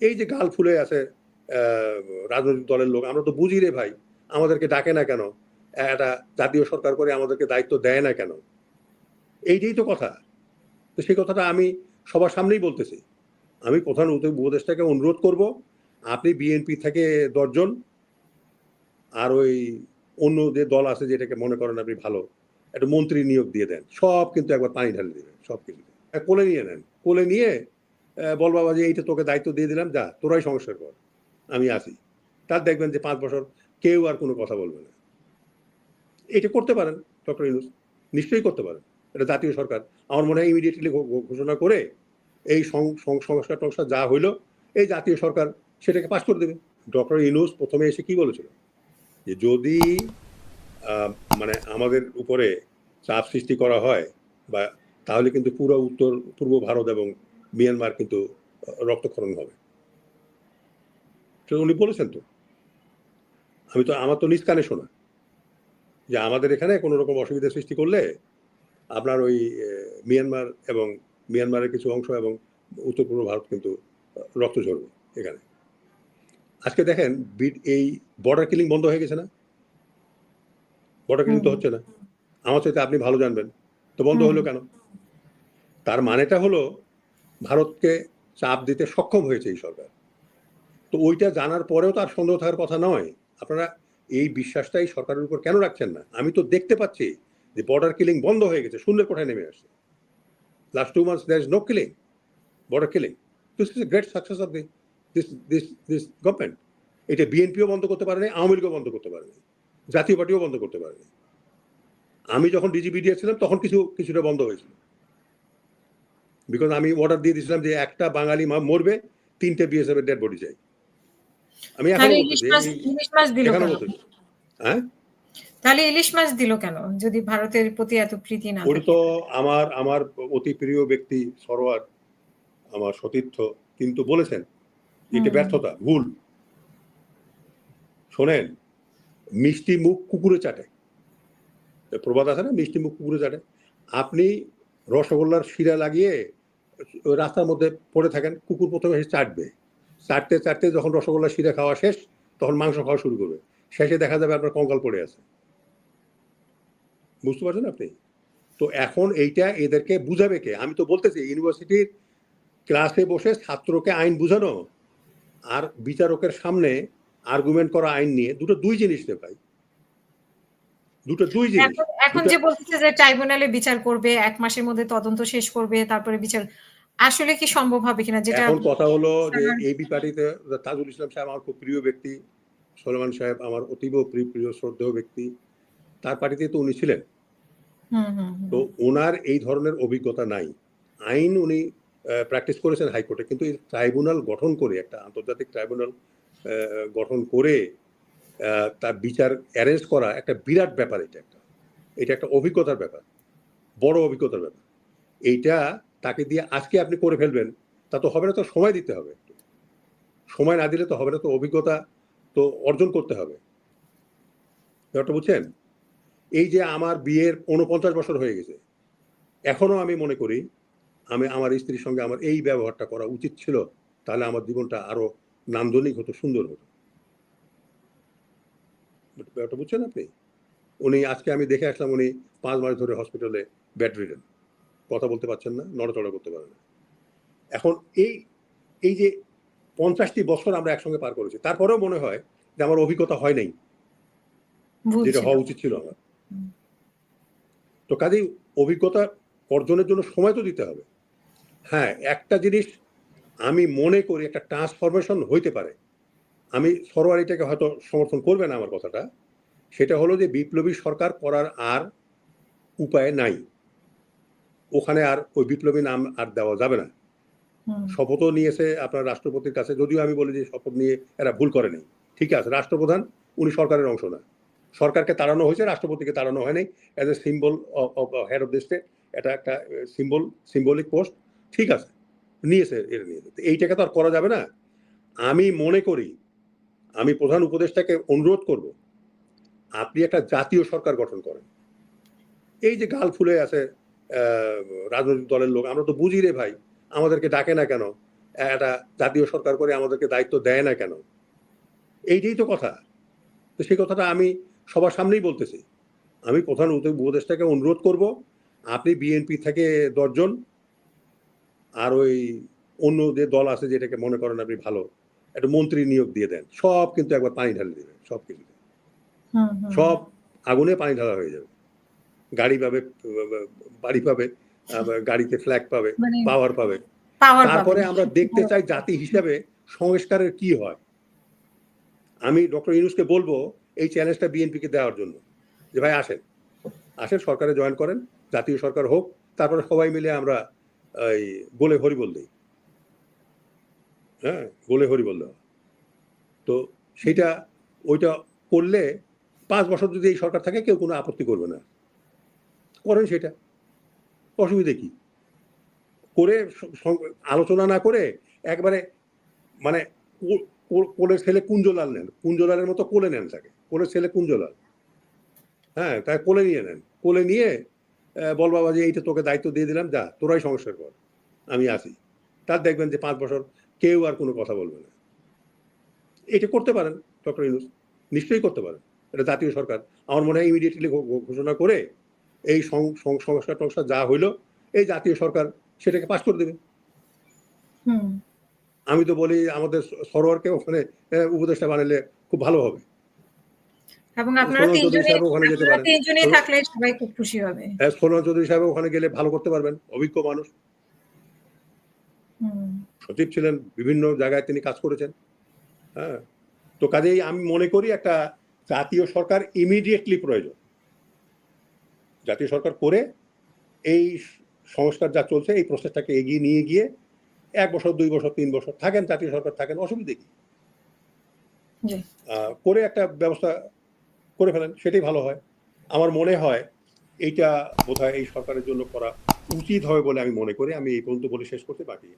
এই যে গাল ফুলে আছে রাজনৈতিক দলের লোক, আমরা তো বুঝি রে ভাই, আমাদেরকে ডাকে না কেন? একটা জাতীয় সরকার করে আমাদেরকে দায়িত্ব দেয় না কেন? এইটাই তো কথা। তো সেই কথাটা আমি সবার সামনেই বলতেছি। আমি প্রধান উপ- উপদেষ্টাকে অনুরোধ করব, আপনি বিএনপি থেকে দশজন, আর ওই অন্য যে দল আছে যেটাকে মনে করেন আপনি ভালো, একটা মন্ত্রী নিয়োগ দিয়ে দেন। সব কিন্তু একবার পানি ঢালে দেবেন, সব কিছু কোলে নিয়ে নেন। কোলে নিয়ে বল বাবা যে এইটা তোকে দায়িত্ব দিয়ে দিলাম, যা, তোরাই সংস্কার কর, আমি আসি তার দেখবেন যে পাঁচ বছর কেউ আর কোনো কথা বলবে না। এটা করতে পারেন, ডক্টর ইউনুস, নিশ্চয়ই করতে পারেন। এটা জাতীয় সরকার। আমার মনে হয় ইমিডিয়েটলি ঘোষণা করে এই সংস্কার টংস্কার যা হইল, এই জাতীয় সরকার সেটাকে পাশ করে দেবে। ডক্টর ইউনুস প্রথমে এসে কি বলেছিল? যে যদি মানে আমাদের উপরে চাপ সৃষ্টি করা হয় বা তাহলে কিন্তু পুরো উত্তর, পূর্ব ভারত এবং মিয়ানমার কিন্তু রক্তক্ষরণ হবে। তো উনি বলেছেন তো। আমি তো আমার তো নিজ কানে শোনা। যে আমাদের এখানে কোনো রকম অসুবিধা সৃষ্টি করলে আপনার ওই মিয়ানমার এবং মিয়ানমারের কিছু অংশ এবং উত্তর পূর্ব ভারত কিন্তু রক্ত ঝরবে এখানে। আজকে দেখেন এই বর্ডার কিলিং বন্ধ হয়ে গেছে না? বর্ডার কিলিং তো হচ্ছে না। আমার চাইতে আপনি ভালো জানবেন। তো বন্ধ হলো কেন? তার মানেটা হলো ভারতকে চাপ দিতে সক্ষম হয়েছে এই সরকার। তো ওইটা জানার পরেও তার সন্দেহ থাকার কথা নয়। আপনারা এই বিশ্বাসটাই সরকারের উপর কেন রাখছেন না? আমি তো দেখতে পাচ্ছি যে বর্ডার কিলিং বন্ধ হয়ে গেছে শূন্যের কোঠায় নেমে আসছে? Last two months there is no killing border killing this is a great success of this this this government এটা বিএনপিও বন্ধ করতে পারেনি, আওয়ামী লীগও বন্ধ করতে পারেনি, জাতীয় পার্টিও বন্ধ করতে পারেনি। আমি যখন ডিজিবিডিএ ছিলাম, তখন কিছু, কিছুটা বন্ধ হয়েছিল। বিকজ আমি অর্ডার দিয়ে দিয়েছিলাম যে একটা বাঙালি মা মরবে তিনটে বিএসএফ এর ডেড বডি চাই। আমি এখন ইলিশ মাছ এই- ইলিশ মাছ দিল কেন? হ্যাঁ? তাহলে ইলিশ মাছ দিল কেন? যদি ভারতের প্রতি এত প্রীতি না ওটা তো আমার আমার অতি প্রিয় ব্যক্তি সরোয়ার আমার সতীর্থ কিন্তু বলেছেন এটা ব্যর্থতা ভুল। শোনেন মিষ্টি মুখ কুকুরে চাটে। প্রবাদ আছে না? মিষ্টি মুখ কুকুরে চাটে। আপনি রসগোল্লার শিরা লাগিয়ে রাস্তার মধ্যে পড়ে থাকেন, কুকুর প্রথমে এসে চাটবে। চাটতে চাটতে যখন রসগোল্লা শিরা খাওয়া শেষ, তখন মাংস খাওয়া শুরু করবে। শেষে দেখা যাবে আপনার কঙ্কাল পড়ে আছে। বুঝতে পারছেন আপনি? তো এখন এইটা এদেরকে বুঝাবে কে? আমি তো বলতেছি, ইউনিভার্সিটির ক্লাসে বসে ছাত্রকে আইন বুঝানো আর বিচারকের সামনে আর্গুমেন্ট করা আইন নিয়ে দুটো দুই জিনিস ভাই দুটো দুই জিনিস। এখন যে বলতেছে যে ট্রাইব্যুনালে বিচার করবে এক মাসের মধ্যে তদন্ত শেষ করবে তারপরে বিচার আসলে কি সম্ভব হবে কিনা যেটা এখন কথা হলো যে এবি পার্টিতে তাজুল ইসলাম সাহেব আমার খুব প্রিয় ব্যক্তি সলমান সাহেব আমার অতীব প্রিয় শ্রদ্ধেয় ব্যক্তি তার পার্টিতে তো উনি ছিলেন। তো ওনার এই ধরনের অভিজ্ঞতা নাই। আইন উনি প্র্যাকটিস করেছেন হাইকোর্টে কিন্তু এই ট্রাইব্যুনাল গঠন করে একটা আন্তর্জাতিক ট্রাইব্যুনাল গঠন করে তার বিচার অ্যারেঞ্জ করা একটা বিরাট ব্যাপার এটা একটা। এটা একটা অভিজ্ঞতার ব্যাপার, বড় অভিজ্ঞতার ব্যাপার। এইটা তাকে দিয়ে আজকে আপনি করে ফেলবেন, তা তো হবে না, তো সময় দিতে হবে সময় না দিলে তো হবে না, তো অভিজ্ঞতা তো অর্জন করতে হবে। ব্যাপারটা বুঝছেন? এই যে আমার বিয়ের উনপঞ্চাশ বছর হয়ে গেছে, এখনও আমি মনে করি আমি আমার স্ত্রীর সঙ্গে আমার এই ব্যবহারটা করা উচিত ছিল, তাহলে আমার জীবনটা আরও নান্দনিক হতো, সুন্দর হতো। ব্যাপারটা বুঝছেন আপনি? উনি আজকে আমি দেখে আসলাম উনি পাঁচ মাস ধরে হসপিটালে বেড রিডেন কথা বলতে পারছেন না নড়াচড়া করতে পারেন না। এখন এই এই যে পঞ্চাশটি বছর আমরা একসঙ্গে পার করেছি তারপরেও মনে হয় যে আমার অভিজ্ঞতা হয় নাই। যেটা হওয়া উচিত ছিল আমার। তো কাজেই অভিজ্ঞতা অর্জনের জন্য সময় তো দিতে হবে। হ্যাঁ একটা জিনিস আমি মনে করি একটা ট্রান্সফরমেশন হইতে পারে। আমি সরোয়ার এটাকে হয়তো সমর্থন করবে না আমার কথাটা। সেটা হলো যে বিপ্লবী সরকার করার আর উপায় নাই। ওখানে আর ওই বিপ্লবী নাম আর দেওয়া যাবে না। শপথও নিয়েছে আপনার রাষ্ট্রপতির কাছে যদিও আমি বলি যে শপথ নিয়ে এরা ভুল করেনি ঠিক আছে রাষ্ট্রপ্রধান উনি সরকারের অংশ না। সরকারকে তাড়ানো হয়েছে রাষ্ট্রপতিকে তাড়ানো হয়নি। As a symbol of head of the state এটা একটা সিম্বল সিম্বলিক পোস্ট ঠিক আছে। নিয়েছে এটা নিয়েছে তো এইটাকে তো আর করা যাবে না। আমি মনে করি আমি প্রধান উপদেষ্টাকে অনুরোধ করব, আপনি একটা জাতীয় সরকার গঠন করেন। এই যে গাল ফুলে আছে রাজনৈতিক দলের লোক, আমরা তো বুঝি রে ভাই, আমাদেরকে ডাকে না কেন? একটা জাতীয় সরকার করে আমাদেরকে দায়িত্ব দেয় না কেন? এইটাই তো কথা। তো সেই কথাটা আমি সবার সামনেই বলতেছি। আমি প্রধান উপদেষ্টাকে অনুরোধ করব, আপনি বিএনপি থেকে দশজন, আর ওই অন্য যে দল আছে যেটাকে মনে করেন আপনি ভালো একটা মন্ত্রী নিয়োগ দিয়ে দেন। সব কিন্তু একবার পানি ঢালে দেবে সব কিছু। সব আগুনে পানি ঢালা হয়ে যাবে। গাড়ি পাবে বাড়ি পাবে গাড়িতে ফ্ল্যাগ পাবে মানে পাওয়ার পাবে। তারপরে আমরা দেখতে চাই জাতি হিসাবে সংস্কারের কি হয়। আমি ডক্টর ইউনুসকে বলব এই চ্যালেঞ্জটা বিএনপিকে দেওয়ার জন্য। যে ভাই আসেন। আসেন সরকারে জয়েন করেন জাতীয় সরকার হোক তারপরে সবাই মিলে আমরা এই গোলে হরিবল দিই। হ্যাঁ গোলে হরিবল দেওয়া। তো সেটা ওইটা করলে পাঁচ বছর যদি এই সরকার থাকে, কেউ কোনো আপত্তি করবে না। করেন সেটা। অসুবিধে কি? করে আলোচনা না করে একবারে মানে কোলের ছেলে কুঞ্জলাল নেন। কুঞ্জলালের মতো কোলে নেন তাকে। কোলের ছেলে কুঞ্জলাল। হ্যাঁ তাই কোলে নিয়ে নেন। কোলে নিয়ে বল বাবা যে এইটা তোকে দায়িত্ব দিয়ে দিলাম, যা, তোরাই সংস্কার কর। আমি আসি। তার দেখবেন যে পাঁচ বছর কেউ আর কোনো কথা বলবে না। এটা করতে পারেন ডক্টর ইউনুস। নিশ্চয়ই করতে পারেন। এটা জাতীয় সরকার। আমার মনে হয় ইমিডিয়েটলি ঘোষণা করে এই সংস্কার টংস্কার যা হইল এই জাতীয় সরকার সেটাকে পাশ করে দেবে। হুম। আমি তো বলি আমাদের সরোয়ারকে ওখানে উপদেষ্টা বানালে খুব ভালো হবে। এবং আপনারা তিনজনে ওখানে যেতে আপনারা পারেন। তিনজনেই সোনম- থাকলে সবাই খুব খুশি হবে। হ্যাঁ, চৌধুরী সাহেব ওখানে গেলে ভালো করতে পারবেন। অভিজ্ঞ মানুষ। সচিব ছিলেন বিভিন্ন জায়গায় তিনি কাজ করেছেন। হ্যাঁ তো কাজেই আমি মনে করি একটা জাতীয় সরকার ইমিডিয়েটলি প্রয়োজন। জাতীয় সরকার করে এই সংস্কার যা চলছে এই প্রসেসটাকে এগিয়ে নিয়ে গিয়ে এক বছর দুই বছর তিন বছর থাকেন জাতীয় সরকার থাকেন অসুবিধে কি? করে একটা ব্যবস্থা করে ফেলেন সেটাই ভালো হয়। আমার মনে হয় এইটা বোধহয় এই সরকারের জন্য করা উচিত হবে বলে আমি মনে করি। আমি এই পর্যন্ত বলে শেষ করতে বাকি